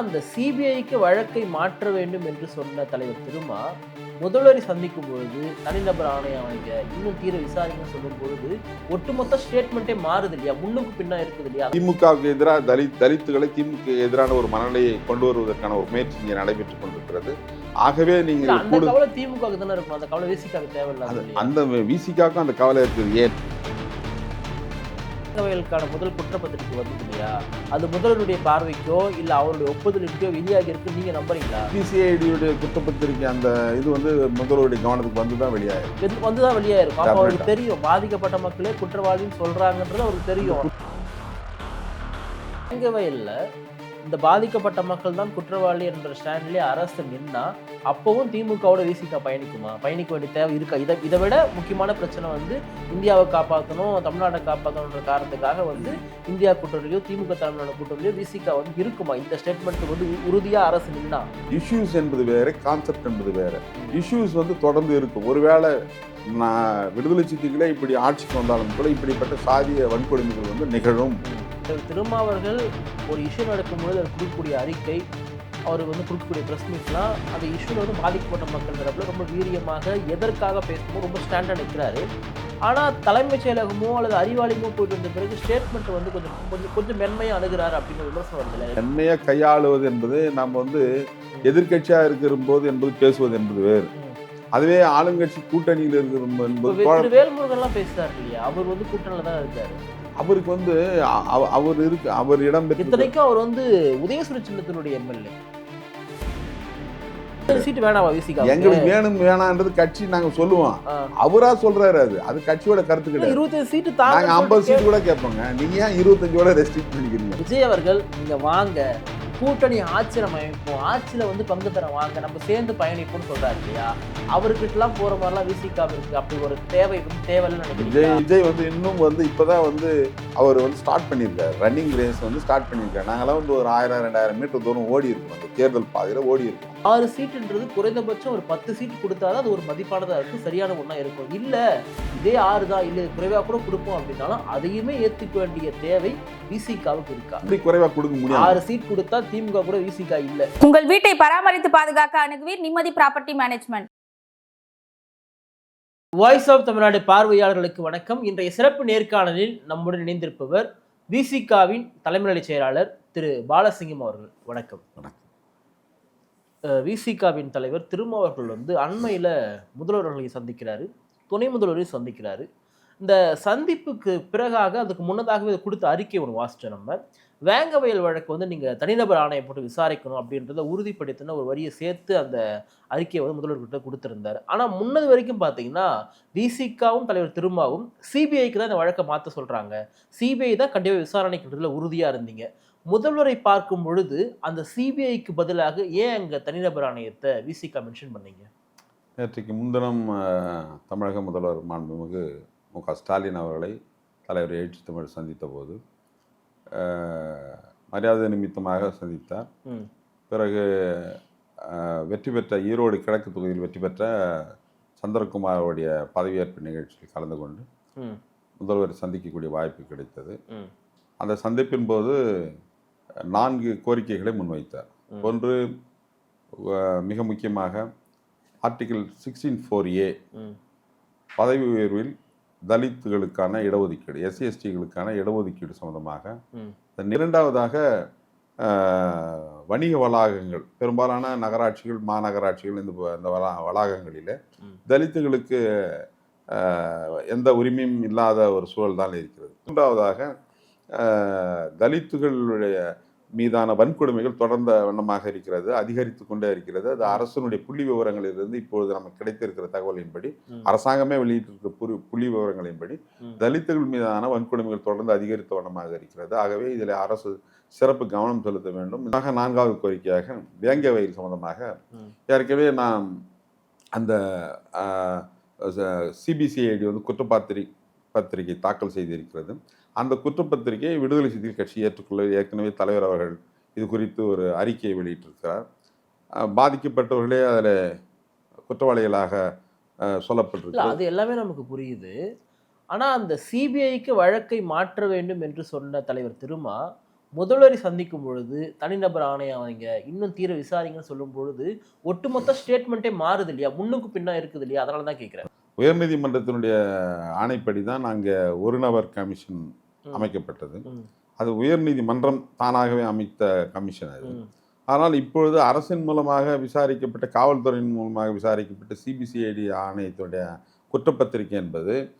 அந்த சிபிஐக்கு வழக்கை மாற்ற வேண்டும் என்று சொன்ன தலைவர் திருமா முதல்வரை சந்திக்கும் பொழுது தனிநபர் ஆணையம் அமைக்க இன்னும் தீர விசாரிக்கணும்னு சொல்லும் பொழுது ஒட்டுமொத்த ஸ்டேட்மெண்ட்டே மாறுது இல்லையா? முன்னுக்கு பின்னா இருக்குது இல்லையா? திமுகவுக்கு எதிராக தலித் தலித்துகளை திமுக எதிரான ஒரு மனநிலையை கொண்டு வருவதற்கான ஒரு முயற்சி இங்கே நடைபெற்றுக் கொண்டிருக்கிறது. ஆகவே நீங்கள் அந்த கவலை திமுக தானே இருக்கும் அந்த கவலை விசிக்காக இல்லையா? அந்த விசிகாவுக்கும் அந்த கவலை இருக்குது. ஏன்? வகைகளுக்கான முதல் குற்றப்பத்திரிக்கை வந்தது இல்லையா? அது முதல்வருடைய பார்வைக்கோ இல்ல அவருடைய ஒப்புதலுக்கோ வெளியாகி இருக்கு நீங்க நம்புறீங்களா? பிசிஐடியுடைய குற்றப்பத்திரிக்கை அந்த இது வந்து முதல்வருடைய கவனத்துக்கு வந்து தான் வெளியாயிருக்கு வந்துதான் வெளியா இருக்கும் அப்ப அவருக்கு. தெரியும். பாதிக்கப்பட்ட மக்களே குற்றவாளின்னு சொல்றாங்கன்றது அவருக்கு தெரியும். இங்கவே இல்ல. இந்த பாதிக்கப்பட்ட மக்கள் தான் குற்றவாளி என்ற ஸ்டாண்ட்லேயே அரசு நின்னா அப்பவும் திமுகவோட விசிகா பயணிக்குமா? பயணிக்க வேண்டிய தேவை இருக்கா? இதை இதை விட முக்கியமான பிரச்சனை வந்து இந்தியாவை காப்பாற்றணும் தமிழ்நாட்டை காப்பாற்றணுன்ற காரணத்துக்காக வந்து இந்தியா கூட்டணியிலையோ திமுக தலைமையிலான கூட்டணியிலையோ விசிகா வந்து இருக்குமா? இந்த ஸ்டேட்மெண்ட் வந்து உறுதியாக அரசு நின்னா. இஷ்யூஸ் என்பது வேற கான்செப்ட் என்பது வேற. இஷ்யூஸ் வந்து தொடர்ந்து இருக்கும். ஒருவேளை நான் விடுதலை சித்திகளே இப்படி ஆட்சிக்கு வந்தாலும் கூட இப்படிப்பட்ட சாதிய வன்கொடுமைகள் வந்து நிகழும். திரு திருமாவர்கள் ஒரு இஷ்யூ நடக்கும்போது அவர் கொடுக்கக்கூடிய அறிக்கை அவர் வந்து கொடுக்கக்கூடிய ப்ரெஸ் மீட்லாம் அந்த இஷ்யூவில் வந்து பாதிக்கப்பட்ட மக்கள் தரப்புல ரொம்ப வீரியமாக எதற்காக பேசணுமோ ரொம்ப ஸ்டாண்டர்ட் நிற்கிறாரு ஆனால் தலைமைச் செயலகமோ அல்லது அறிவாளியமோ போயிட்டு வந்த பிறகு ஸ்டேட்மெண்ட் வந்து கொஞ்சம் கொஞ்சம் கொஞ்சம் மென்மையாக அணுகிறாரு அப்படிங்கிற விமர்சனம் வருது தன்மையை கையாளுவது என்பது நம்ம வந்து எதிர்க்கட்சியா இருக்கிற போது என்பது பேசுவது என்பது வேறு. அதுவே ஆளுங்கட்சி கூட்டணியில் இருக்கிற என்பது. வேல்முருகன்லாம் பேசுறாரு இல்லையா? அவர் வந்து கூட்டணியில் தான் இருக்காரு அவருக்கு வந்து அவர் இருக்கு அவர் இடம் இத்தனைக்கும் அவர் வந்து உதயசூரிய சின்னத்தினுடைய எம்எல்ஏ. சீட்டு வேணாமா விசிகா எங்களுக்கு வேணும் வேணான்றது கட்சி நாங்க சொல்லுவோம். அவரா சொல்றாரு அது. அது கட்சியோட கருத்து கிடையாது இருபத்தஞ்சு சீட்டு நாங்க தாங்க ஐம்பது சீட் கூட கேட்போங்க நீங்க ஏன் இருபத்தஞ்சோட ரெஸ்ட்ரிக்ட் பண்ணிக்கிறீங்க? விஜய் அவர்கள் நீங்க வாங்க. கூட்டணி ஆட்சியில் நம்ம அமைப்போம் ஆட்சியில் வந்து பங்கு தர வாங்க நம்ம சேர்ந்து பயணிப்போம்னு சொல்கிறார் இல்லையா? அவர்கிட்டலாம் போகிற மாதிரிலாம் விசிகா இருக்குது அப்படி ஒரு தேவை வந்து தேவைன்னு விஜய் விஜய் வந்து இன்னும் வந்து இப்போ தான் வந்து அவர் வந்து ஸ்டார்ட் பண்ணியிருக்காரு. ரன்னிங் ரேஸ் வந்து ஸ்டார்ட் பண்ணியிருக்காரு. நாங்களாம் வந்து ஒரு ஆயிரம் ரெண்டாயிரம் மீட்டர் தூரம் ஓடி இருக்கோம் அந்த தேர்தல் பாதையில் ஓடி இருக்கோம் ஆறு சீட்டுன்றது குறைந்தபட்சம் ஒரு பத்து சீட் கொடுத்தாதான் அது ஒரு மதிப்பானதா இருக்கும் சரியான ஒண்ணா இருக்கும். இல்ல இதே ஆறு தான் இல்ல இது குறைவா கூட கொடுப்போம் அப்படின்னாலும் அதையுமே ஏத்துக்க வேண்டிய தேவை விசிகாவுக்கு இருக்கா? அப்படி குறைவா கொடுக்க முடியாது. ஆறு சீட் கொடுத்தா திமுக கூட விசிகா இல்ல. உங்கள் வீட்டை பராமரித்து பாதுகாக்க அணுகுவீர் நிம்மதி property management. Voice of Tamil Nadu பார்வையாளர்களுக்கு வணக்கம். இன்றைய சிறப்பு நேர்காணலில் நம்முடன் இணைந்திருப்பவர் விசிகாவின் தலைமைநிலை செயலாளர் திரு. பாலசிங்கம் அவர்கள். வணக்கம். வணக்கம். விசிகாவின் தலைவர் திருமாவர்கள் வந்து அண்மையில் முதல்வர்களை சந்திக்கிறாரு. துணை முதல்வரையும் சந்திக்கிறாரு. இந்த சந்திப்புக்கு பிறகாக அதுக்கு முன்னதாகவே கொடுத்த அறிக்கை ஒன்று வாசிச்சோம் நம்ம. வேங்கவயல் வழக்கு வந்து நீங்கள் தனிநபர் ஆணையம் போட்டு விசாரிக்கணும் அப்படின்றத உறுதிப்படுத்தின ஒரு வரியை சேர்த்து அந்த அறிக்கையை வந்து முதல்வர்கிட்ட கொடுத்துருந்தார். ஆனால் முன்னது வரைக்கும் பார்த்தீங்கன்னா விசிகாவும் தலைவர் திருமாவும் சிபிஐக்கு தான் இந்த வழக்கை மாற்ற சொல்கிறாங்க சிபிஐ தான் கண்டிப்பாக விசாரணைக்குன்றதுல உறுதியாக இருந்தீங்க. முதல்வரை பார்க்கும் பொழுது அந்த சிபிஐக்கு பதிலாக ஏன் அங்கே தனிநபர் ஆணையத்தை விசிகா மென்ஷன் பண்ணீங்க? நேற்றைக்கு முன்தினம் தமிழக முதல்வர் மாண்புமிகு மு க ஸ்டாலின் அவர்களை தலைவர் எழுச்சி தமிழ் சந்தித்த போது மரியாதை நிமித்தமாக சந்தித்தார். பிறகு வெற்றி பெற்ற ஈரோடு கிழக்கு தொகுதியில் வெற்றி பெற்ற சந்திரகுமாரோடைய பதவியேற்பு நிகழ்ச்சியில் கலந்து கொண்டு முதல்வரை சந்திக்கக்கூடிய வாய்ப்பு கிடைத்தது. அந்த சந்திப்பின் போது நான்கு கோரிக்கைகளை முன்வைத்தார். ஒன்று மிக முக்கியமாக ஆர்டிகிள் சிக்ஸ்டீன் ஃபோர் ஏ பதவி உயர்வில் தலித்துகளுக்கான இடஒதுக்கீடு எஸ்சி எஸ்டிகளுக்கான இடஒதுக்கீடு தென் இரண்டாவதாக வணிக வளாகங்கள் பெரும்பாலான நகராட்சிகள் மாநகராட்சிகள் இந்த இந்த வளா வளாகங்களில். தலித்துகளுக்கு எந்த உரிமையும் இல்லாத ஒரு சூழல் தான் இருக்கிறது மூன்றாவதாக தலித்துகளுடைய மீதான வன்கொடுமைகள் தொடர்ந்த வண்ணமாக இருக்கிறது அதிகரித்து கொண்டே இருக்கிறது அது அரசனுடைய புள்ளி விவரங்களிலிருந்து இப்பொழுது நமக்கு கிடைத்திருக்கிற தகவலின்படி. அரசாங்கமே வெளியிட்டிருக்கிற புரி புள்ளி விவரங்களின்படி. தலித்துகள் மீதான வன்கொடுமைகள் தொடர்ந்து அதிகரித்த வண்ணமாக இருக்கிறது ஆகவே இதில் அரசு சிறப்பு கவனம் செலுத்த வேண்டும் ஆக நான்காவது கோரிக்கையாக வேங்க வயல் சம்பந்தமாக. ஏற்கனவே நாம் அந்த சிபிசிஐடி வந்து குற்றப்பத்திரி பத்திரிகை தாக்கல் செய்திருக்கிறது அந்த குற்றப்பத்திரிகையை விடுதலை சிறுத்தைகள் கட்சி ஏற்றுக்கொள்ள ஏற்கனவே தலைவர் அவர்கள் இது குறித்து ஒரு அறிக்கையை வெளியிட்டிருக்கிறார். பாதிக்கப்பட்டவர்களே அதில் குற்றவாளிகளாக சொல்லப்பட்டிருக்கிறது அது எல்லாமே நமக்கு புரியுது. ஆனா அந்த சிபிஐக்கு வழக்கை மாற்ற வேண்டும் என்று சொன்ன தலைவர் திருமா முதல்வரை சந்திக்கும் பொழுது தனிநபர் ஆணையம் அவங்க இன்னும் தீர விசாரிங்கன்னு சொல்லும் பொழுது ஒட்டுமொத்த ஸ்டேட்மெண்ட்டே மாறுது இல்லையா? முன்னுக்கு பின்னா இருக்குது இல்லையா? அதனால தான் கேட்குறேன் உயர்நீதிமன்றத்தினுடைய ஆணைப்படி தான் அங்கே ஒரு நபர் கமிஷன். அமைக்கப்பட்டது. அது உயர்நீதிமன்றம் தானாகவே அமைத்த கமிஷன் அது. ஆனால் இப்பொழுது அரசின் மூலமாக விசாரிக்கப்பட்ட காவல்துறையின் மூலமாக விசாரிக்கப்பட்ட சிபிசிஐடி ஆணையத்துடைய குற்றப்பத்திரிகை என்பது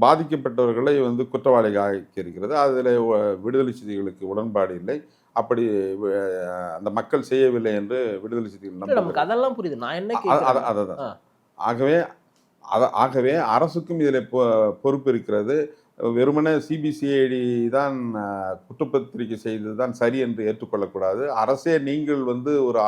பாதிக்கப்பட்டவர்களை வந்து குற்றவாளிகளாக்கி இருக்கிறது. அதில் விடுதலை சிதிகளுக்கு உடன்பாடு இல்லை. அப்படி அந்த மக்கள் செய்யவில்லை என்று விடுதலை சிதிகள் நமக்கு. அதெல்லாம் புரியுது. நான் என்ன அ- அ- கேட்குறேன் அ- அதுதான் ஆ. ஆகவே அத- ஆகவே அரசுக்கும் இதில் பொறுப்பு இருக்கிறது. வெறுமனே சிபிசிஐடி தான் குற்றப்பத்திரிக்கை குற்றப்பத்திரிகை செய்தது தான் சரி என்று ஏற்றுக்கொள்ளக்கூடாது. அரசே நீங்கள் வந்து ஒரு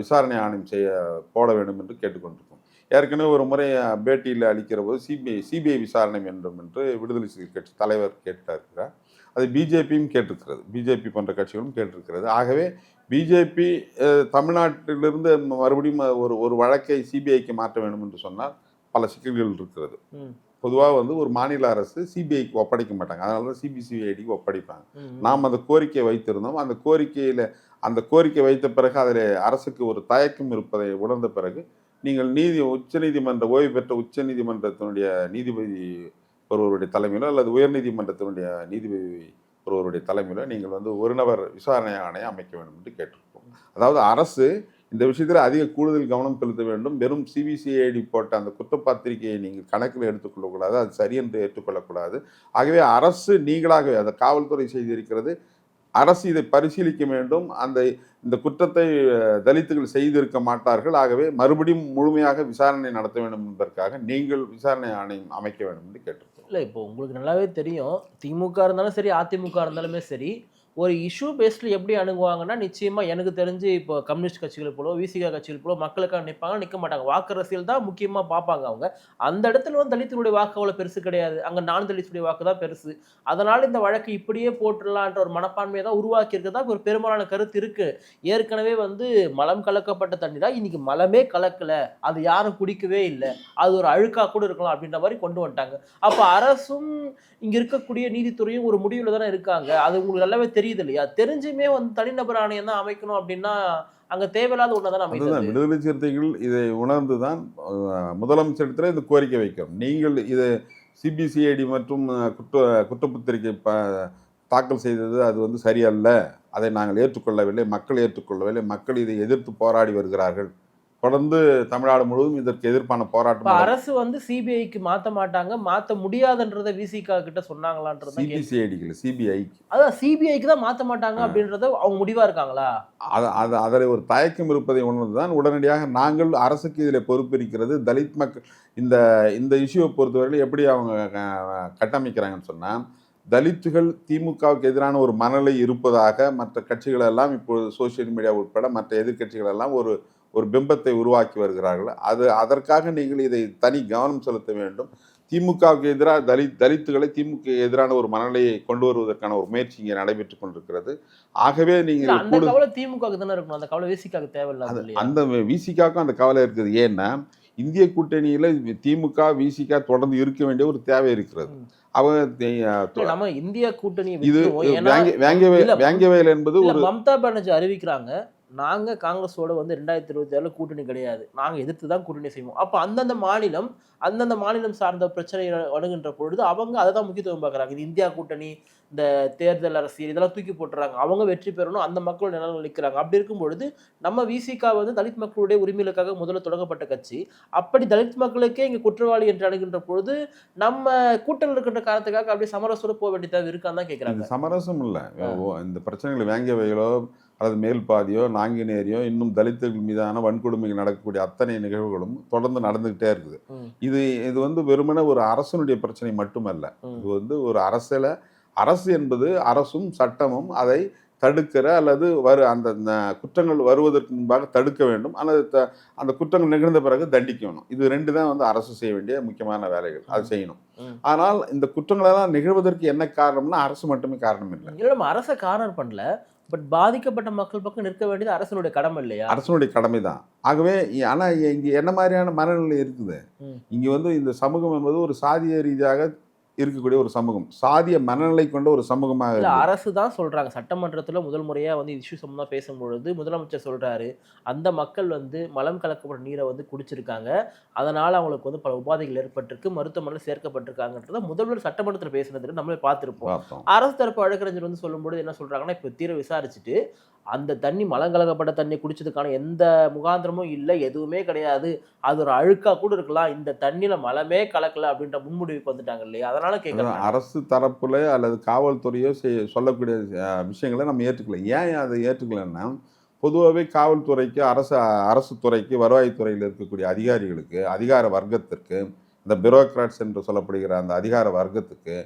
விசாரணை ஆணையம் செய்ய போட வேண்டும் என்று கேட்டுக்கொண்டிருக்கோம். ஏற்கனவே ஒரு முறை பேட்டியில் அளிக்கிற போது சிபிஐ சிபிஐ விசாரணை வேண்டும் என்று விடுதலை சிறுத்தை கட்சி தலைவர் கேட்டிருக்கிறார் அது பிஜேபியும் கேட்டிருக்கிறது. பிஜேபி போன்ற கட்சிகளும் கேட்டிருக்கிறது. ஆகவே பிஜேபி தமிழ்நாட்டிலிருந்து மறுபடியும் ஒரு ஒரு வழக்கை சிபிஐக்கு மாற்ற வேண்டும் என்று சொன்னால் பல சிக்கல்கள் இருக்கிறது. பொதுவாக வந்து ஒரு மாநில அரசு சிபிஐக்கு ஒப்படைக்க மாட்டாங்க. அதனால தான் சிபிசிஐடிக்கு ஒப்படைப்பாங்க. நாம் அந்த கோரிக்கை வைத்திருந்தோம். அந்த கோரிக்கையில் அந்த கோரிக்கை வைத்த பிறகு அதில் அரசுக்கு ஒரு தயக்கம் இருப்பதை உணர்ந்த பிறகு நீங்கள் நீதி உச்சநீதிமன்ற ஓய்வு பெற்ற உச்சநீதிமன்றத்தினுடைய நீதிபதி ஒருவருடைய தலைமையிலோ அல்லது உயர்நீதிமன்றத்தினுடைய நீதிபதி ஒருவருடைய தலைமையிலோ நீங்கள் வந்து ஒரு நபர் விசாரணை ஆணையம் அமைக்க வேண்டும் என்று கேட்டிருக்கோம். அதாவது அரசு இந்த விஷயத்தில் அதிக கூடுதல் கவனம் செலுத்த வேண்டும். வெறும் சிபிசிஐடி போட்ட அந்த குற்றப்பத்திரிகையை நீங்கள் கணக்கில் எடுத்துக்கொள்ளக்கூடாது. அது சரி என்று ஏற்றுக்கொள்ளக்கூடாது. ஆகவே அரசு நீங்களாகவே அந்த காவல்துறை செய்திருக்கிறது அரசு இதை பரிசீலிக்க வேண்டும். அந்த இந்த குற்றத்தை தலித்துகள் செய்திருக்க மாட்டார்கள். ஆகவே மறுபடியும் முழுமையாக விசாரணை நடத்த வேண்டும் என்பதற்காக நீங்கள் விசாரணை ஆணையம் அமைக்க வேண்டும் என்று கேட்டிருக்கோம் இல்லை இப்போ உங்களுக்கு நல்லாவே தெரியும். திமுக இருந்தாலும் சரி அதிமுக இருந்தாலுமே சரி ஒரு இஷ்யூ பேஸ்டில் எப்படி அணுகுவாங்கன்னா நிச்சயமாக எனக்கு தெரிஞ்சு இப்போ கம்யூனிஸ்ட் கட்சிகள் போலோ விசிகா கட்சிகள் போலோ மக்களுக்காக நிற்பாங்க நிற்க மாட்டாங்க. வாக்கு அரசியல் தான் முக்கியமாக பார்ப்பாங்க அவங்க. அந்த இடத்துல வந்து தலித்தினுடைய வாக்கு அவ்வளோ பெருசு கிடையாது. அங்கே நான் தலித்துடைய வாக்கு தான் பெருசு. அதனால் இந்த வழக்கு இப்படியே போட்டுடலான்ற ஒரு மனப்பான்மையை தான் உருவாக்கியிருக்கதா? ஒரு பெரும்பாலான கருத்து இருக்குது ஏற்கனவே வந்து மலம் கலக்கப்பட்ட தண்ணி தான் இன்றைக்கி மலமே கலக்கல. அது யாரும் குடிக்கவே இல்லை. அது ஒரு அழுக்காக கூட இருக்கலாம் அப்படின்ற மாதிரி கொண்டு வந்துட்டாங்க. அப்போ அரசும் இங்கே இருக்கக்கூடிய நீதித்துறையும் ஒரு முடிவில் தானே இருக்காங்க. அது உங்களுக்கு நல்லாவே தெரியும். தெரியுது இல்லையா தெரிஞ்சுமே வந்து தனிநபர் ஆணையம் தான் அமைக்கணும் அப்படின்னா அங்க தேவையில்லாத ஒண்ணு தானே விடுதலை சிறுத்தைகள் இதை உணர்ந்து தான் முதலமைச்சரிடத்தில் இந்த கோரிக்கை வைக்கிறோம் நீங்கள் இது சிபிசிஐடி மற்றும் குற்ற குற்றப்பத்திரிகை ப தாக்கல் செய்தது அது வந்து சரியல்ல. அதை நாங்கள் ஏற்றுக்கொள்ளவில்லை மக்கள் ஏற்றுக்கொள்ளவில்லை மக்கள் இதை எதிர்த்து போராடி வருகிறார்கள். தொடர்ந்து தமிழ்நாடு முழுவதும் இதற்கு எதிர்ப்பான போராட்டம். அரசு வந்து சிபிஐக்கு மாத்த மாட்டாங்க மாத்த முடியாதுன்றத விசிகா கிட்ட சொன்னாங்களான்றத கேள்வி. சிபிசிஐடிகள் சிபிஐக்கு அதான் சிபிஐக்கு தான் மாத்த மாட்டாங்க. அப்படின்றத அவங்க முடிவா இருக்காங்களா அது அது அதில் ஒரு தயக்கம் இருப்பதை உணர்ந்து தான் உடனடியாக நாங்கள் அரசுக்கு இதில் பொறுப்பு இருக்கிறது தலித் மக்கள் இந்த இந்த இஷ்யூவை பொறுத்தவரையில் எப்படி அவங்க கட்டமைக்கிறாங்கன்னு சொன்னால் தலித்துகள் திமுகவுக்கு எதிரான ஒரு மனநிலை இருப்பதாக மற்ற கட்சிகள் எல்லாம் இப்பொழுது சோஷியல் மீடியா உட்பட மற்ற எதிர்க்கட்சிகள் எல்லாம் ஒரு ஒரு பிம்பத்தை உருவாக்கி வருகிறார்கள். அது அதற்காக நீங்கள் இதை தனி கவனம் செலுத்த வேண்டும். திமுகவுக்கு எதிராக தலித் தலித்துகளை திமுக எதிரான ஒரு மனநிலையை கொண்டு வருவதற்கான ஒரு முயற்சி இங்கே நடைபெற்றுக் கொண்டிருக்கிறது. ஆகவே நீங்கள் திமுக தானே இருக்கணும். அந்த கவலை விசிகாக்கு இல்லையா? அந்த விசிகாக்கும் அந்த கவலை இருக்குது. ஏன்னா இந்திய கூட்டணியில திமுக விசிகா தொடர்ந்து இருக்க வேண்டிய ஒரு தேவை இருக்கிறது. அவங்க நம்ம இந்திய கூட்டணியை இது வேங்கவேல் என்பது ஒரு மம்தா பானர்ஜி அறிவிக்கிறாங்க. நாங்க காங்கிரஸோட வந்து ரெண்டாயிரத்தி இருபத்தி ஆறுல கூட்டணி கிடையாது. நாங்க எதிர்த்து தான் கூட்டணி செய்வோம். அப்ப அந்தந்த மாநிலம் அந்தந்த மாநிலம் சார்ந்த பிரச்சனை அணுகின்ற பொழுது அவங்க அதை தான் முக்கியத்துவம் பார்க்கறாங்க. இது இந்தியா கூட்டணி இந்த தேர்தல் அரசியல் இதெல்லாம் தூக்கி போட்டுறாங்க. அவங்க வெற்றி பெறணும் அந்த மக்கள் நிலம் நிற்கிறாங்க. அப்படி இருக்கும் பொழுது நம்ம விசிகா வந்து தலித் மக்களுடைய உரிமைகளுக்காக முதல்ல தொடங்கப்பட்ட கட்சி. அப்படி தலித் மக்களுக்கே இங்க குற்றவாளி என்று அணுகின்ற பொழுது நம்ம கூட்டணி இருக்கின்ற காரணத்துக்காக அப்படியே சமரசோட போக வேண்டிய தேவை இருக்கான்னு தான் கேட்கறாங்க சமரசம் இல்லை. இந்த பிரச்சனைகள் வேங்கவைகளோ அல்லது மேல்பாதியோ நாங்குநேரியோ இன்னும் தலித்துகள் மீதான வன்கொடுமைகள் நடக்கக்கூடிய அத்தனை நிகழ்வுகளும் தொடர்ந்து நடந்துகிட்டே இருக்குது. இது இது வந்து வெறுமனே ஒரு அரசனுடைய பிரச்சனை மட்டுமல்ல. இது வந்து ஒரு அரசியல அரசு என்பது அரசும் சட்டமும் அதை தடுக்கிற அல்லது வரு அந்த குற்றங்கள் வருவதற்கு முன்பாக தடுக்க வேண்டும். அல்லது த- அந்த குற்றங்கள் நிகழ்ந்த பிறகு தண்டிக்கணும். இது ரெண்டு தான் வந்து அரசு செய்ய வேண்டிய முக்கியமான வேலைகள். அது செய்யணும். ஆனால் இந்த குற்றங்களெல்லாம் நிகழ்வதற்கு என்ன காரணம்னா அரசு மட்டுமே காரணம் இல்லை. இல்ல நம்ம அரசை காரணம் பண்ணல. பட் பாதிக்கப்பட்ட மக்கள் பக்கம் நிற்க வேண்டியது அரசனுடைய கடமை இல்லையா? அரசனுடைய கடமை தான் ஆகவே இ- ஆனா இங்க என்ன மாதிரியான மனநிலை இருக்குது. இங்க வந்து இந்த சமூகம் என்பது ஒரு சாதிய ரீதியாக இருக்கக்கூடிய ஒரு சமூகம். சாதிய மனநிலை கொண்ட ஒரு சமூகமாக. அரசு தான் சொல்றாங்க. சட்டமன்றத்துல முதல் முறையா வந்து இஷ்யூ சம்பந்தமா பேசும்பொழுது முதலமைச்சர் சொல்றாரு அந்த மக்கள் வந்து மலம் கலக்கப்பட்ட நீரை வந்து குடிச்சிருக்காங்க. அதனால அவங்களுக்கு வந்து பல உபாதைகள் ஏற்பட்டிருக்கு மருத்துவமனையில் சேர்க்கப்பட்டிருக்காங்கன்றத முதல்வர் சட்டமன்றத்தில் பேசுனதுக்கு நம்மளே பார்த்திருப்போம். அரசு தரப்பு வழக்கறிஞர் வந்து சொல்லும்போது என்ன சொல்றாங்கன்னா இப்போ தீர விசாரிச்சுட்டு அந்த தண்ணி மலங்கலக்கப்பட்ட தண்ணி குடிச்சதுக்கான எந்த முகாந்திரமும் இல்லை எதுவுமே கிடையாது. அது ஒரு அழுக்கா கூட இருக்கலாம். இந்த தண்ணியில மலமே கலக்கல அப்படின்ற முன்முடிவுக்கு வந்துட்டாங்க இல்லையா? அதனால அதான் கேட்கறேன் அரசு தரப்புல அல்லது காவல்துறையோ சொல்லக்கூடிய விஷயங்களை நம்ம ஏற்றுக்கல. ஏன் அதை ஏற்றுக்கலன்னா பொதுவாகவே காவல்துறைக்கு அரசு அரசு துறைக்கு வருவாய்த்துறையில் இருக்கக்கூடிய அதிகாரிகளுக்கு அதிகார வர்க்கத்திற்கு இந்த பியூரோக்ராட்ஸ் என்று சொல்லப்படுகிற அந்த அதிகார வர்க்கத்துக்கு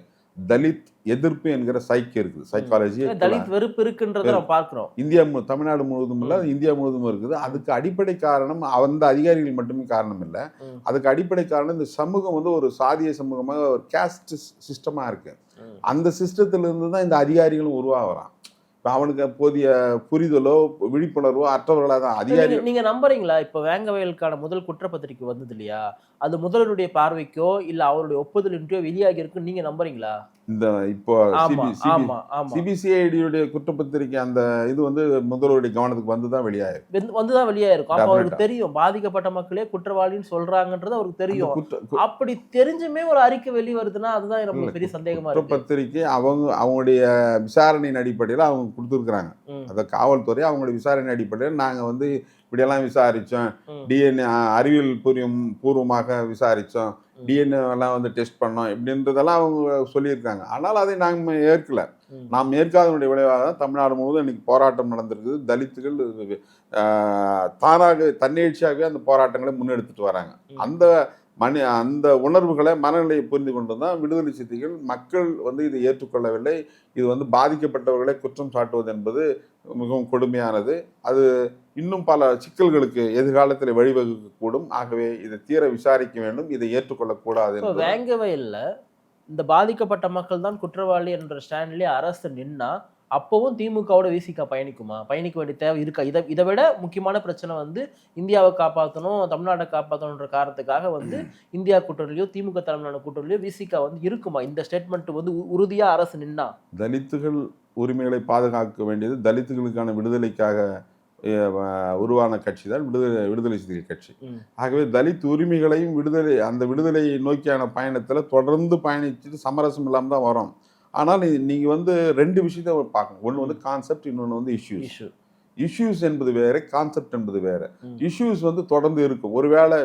தலித் எதிர்ப்பு என்கிற சைக்கு இருக்குது. சைக்காலஜி தலித் வெறுப்பு இருக்குன்றத பார்க்கிறோம். இந்தியா தமிழ்நாடு முழுவதும் இல்ல இந்தியா முழுவதும் இருக்குது. அதுக்கு அடிப்படை காரணம் அந்த அதிகாரிகள் மட்டுமே காரணம் இல்லை. அதுக்கு அடிப்படை காரணம் இந்த சமூகம் வந்து ஒரு சாதிய சமூகமாக ஒரு கேஸ்ட் சிஸ்டமா இருக்கு. ம். அந்த சிஸ்டத்துல இருந்து தான் இந்த அதிகாரிகளும் உருவாகிறான். அவனுக்கு போதிய புரிதலோ விழிப்புணர்வோ அற்றவர்களாக தான். அதிகாரி நீங்க- நம்புறீங்களா? இப்ப வேங்கவயலுக்கான முதல் குற்றப்பத்திரிக்கை வந்தது இல்லையா? அது முதல்வருடைய பார்வைக்கோ இல்ல அவருடைய ஒப்புதலின்றோ வெளியாகி இருக்குன்னு நீங்க நம்புறீங்களா? இந்த இப்போ சிபிசிஐடியுடைய குற்றப்பத்திரிக்கை அந்த இது வந்து முதல்வருடைய கவனத்துக்கு வந்து தான் வெளியாயிருக்கு. வந்து- வந்துதான் வெளியா இருக்கும் அப்ப அவருக்கு. தெரியும். பாதிக்கப்பட்ட மக்களே குற்றவாளின்னு சொல்றாங்கன்றது அவருக்கு தெரியும். அப்படி தெரிஞ்சுமே ஒரு அறிக்கை வெளி வருதுன்னா அதுதான் நமக்கு பெரிய சந்தேகமா இருக்கு. குற்றப்பத்திரிக்கை அவங்க அவங்களுடைய விசாரணையின் அடிப்படையில் அவங்க கொடுத்துருக்குறாங்க. அந்த காவல்துறை அவங்களுடைய விசாரணை அடிப்படையில் நாங்கள் வந்து இப்படியெல்லாம் விசாரித்தோம் டிஎன்ஏ அறிவியல் பூர்வம் பூர்வமாக விசாரித்தோம் ம். டிஎன்ஏ எல்லாம் வந்து டெஸ்ட் பண்ணோம் இப்படின்றதெல்லாம் அவங்க சொல்லியிருக்காங்க ஆனால் அதை நாங்கள் ஏற்கல. நாம் ஏற்காதனுடைய விளைவாக தான் தமிழ்நாடு முழுவதும் இன்னைக்கு போராட்டம் நடந்திருக்குது தலித்துகள் தானாக தன்னெழுச்சியாகவே அந்த போராட்டங்களை முன்னெடுத்துட்டு வராங்க. அந்த மனி அந்த உணர்வுகளை மனநிலையை புரிந்து கொண்டு தான் விடுதலை சிறுத்தைகள் மக்கள் வந்து இதை ஏற்றுக்கொள்ளவில்லை. இது வந்து பாதிக்கப்பட்டவர்களை குற்றம் சாட்டுவது என்பது மிகவும் கொடுமையானது. அது இன்னும் பல சிக்கல்களுக்கு எதிர்காலத்தில் வழிவகுக்கக்கூடும். ஆகவே இதை தீர விசாரிக்க வேண்டும். இதை ஏற்றுக்கொள்ளக்கூடாது என்பது வேங்கவயல்ல. இந்த பாதிக்கப்பட்ட மக்கள் தான் குற்றவாளி என்ற ஸ்டாண்ட்லயே அரசு நின்னா அப்பவும் திமுகவோட விசிகா பயணிக்குமா? பயணிக்க வேண்டிய தேவை இருக்கா? இதை இதை விட முக்கியமான பிரச்சனை வந்து இந்தியாவை காப்பாற்றணும் தமிழ்நாட்டை காப்பாற்றணுன்ற காரணத்துக்காக வந்து இந்தியா கூட்டணிலையோ திமுக தலைமையிலான கூட்டணிலையோ விசிகா வந்து இருக்குமா? இந்த ஸ்டேட்மெண்ட் வந்து உ- உறுதியா அரசு நின்னா? தலித்துகள் உரிமைகளை பாதுகாக்க வேண்டியது தலித்துகளுக்கான விடுதலைக்காக உருவான கட்சி தான் விடுதலை விடுதலை சிறுத்தைகள் கட்சி. ஆகவே தலித் உரிமைகளையும் விடுதலை அந்த விடுதலையை நோக்கியான பயணத்தில் தொடர்ந்து பயணிச்சுட்டு சமரசம் இல்லாமல் தான் வரோம். ஆனால் நீங்கள் வந்து ரெண்டு விஷயத்தை பார்க்கணும். ஒன்று வந்து கான்செப்ட் இன்னொன்று வந்து இஷ்யூஸ் இஷ்யூ இஷ்யூஸ் என்பது வேற கான்செப்ட் என்பது வேற. இஷ்யூஸ் வந்து தொடர்ந்து இருக்கும். ஒருவேளை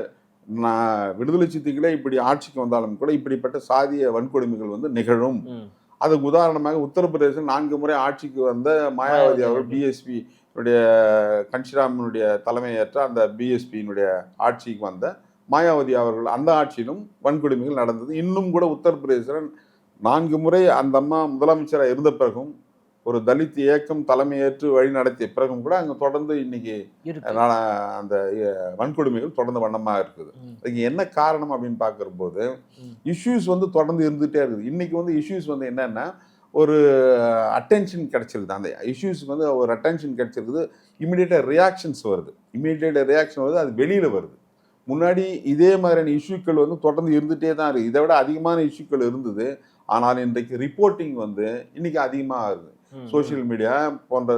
நான் விடுதலை சித்திகளே இப்படி ஆட்சிக்கு வந்தாலும் கூட இப்படிப்பட்ட சாதிய வன்கொடுமைகள் வந்து நிகழும். அதுக்கு உதாரணமாக உத்தரப்பிரதேசம் நான்கு முறை ஆட்சிக்கு வந்த மாயாவதி அவர்கள். பிஎஸ்பி உடைய கன்ஷிராமனுடைய தலைமையேற்ற அந்த பிஎஸ்பியினுடைய ஆட்சிக்கு வந்த மாயாவதி அவர்கள் அந்த ஆட்சியிலும் வன்கொடுமைகள் நடந்தது. இன்னும் கூட உத்தரப்பிரதேசம் நான்கு முறை அந்த அம்மா முதலமைச்சராக இருந்த பிறகும் ஒரு தலித் இயக்கம் தலைமையேற்று வழி நடத்திய பிறகும் கூட அங்கே தொடர்ந்து இன்னைக்கு அந்த வன்கொடுமைகள் தொடர்ந்த வண்ணமாக இருக்குது. அதுக்கு என்ன காரணம் அப்படின்னு பார்க்குற போது. இஷ்யூஸ் வந்து தொடர்ந்து இருந்துகிட்டே இருக்குது. இன்னைக்கு வந்து இஷ்யூஸ் வந்து என்னன்னா ஒரு அட்டென்ஷன் கிடைச்சிருது அந்த இஷ்யூஸ்க்கு வந்து ஒரு அட்டென்ஷன் கிடைச்சிருக்குது. இமீடியட்டாக ரியாக்ஷன்ஸ் வருது. இமீடியட்டாக ரியாக்ஷன் வருது அது வெளியில் வருது. முன்னாடி இதே மாதிரியான இஷ்யூக்கள் வந்து தொடர்ந்து இருந்துகிட்டே தான் இருக்குது இதை விட அதிகமான இஷ்யூக்கள் இருந்தது. ஆனால் இன்றைக்கு ரிப்போர்ட்டிங் வந்து இன்னைக்கு அதிகமாக ஆகுது ம். சோஷியல் மீடியா போன்ற